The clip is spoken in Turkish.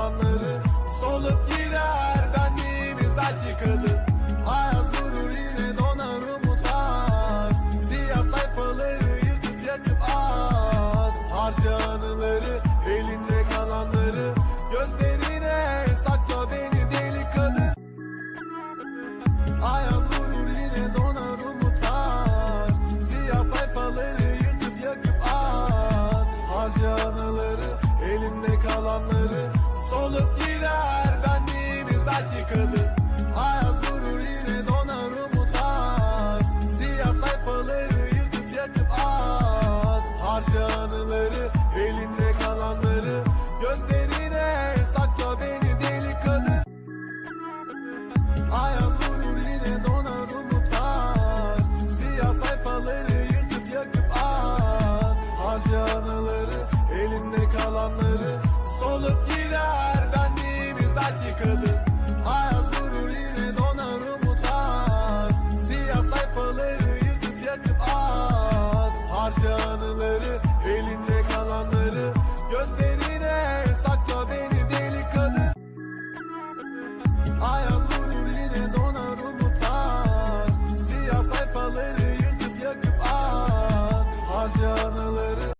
elimde kalanları Solup gider. Benliğimiz belki kadın Ayaz vurur yine donar umutlar. Siyah sayfaları yırtıp yakıp at. Harca anıları elimde kalanları Gözlerine sakla beni deli kadın Ayaz vurur yine donar umutlar. Siyah sayfaları yırtıp yakıp at. Harca anıları elimde kalanları Solup gider benliğimiz belki kadın Ayaz vurur yine donar umutlar. Siyah sayfaları yırtıp yakıp at. Harca anıları elimde kalanları. Gözlerine sakla beni deli kadın Ayaz vurur yine donar umutlar. Siyah sayfaları yırtıp yakıp at. Harca anıları elimde kalanları umutlar Siyah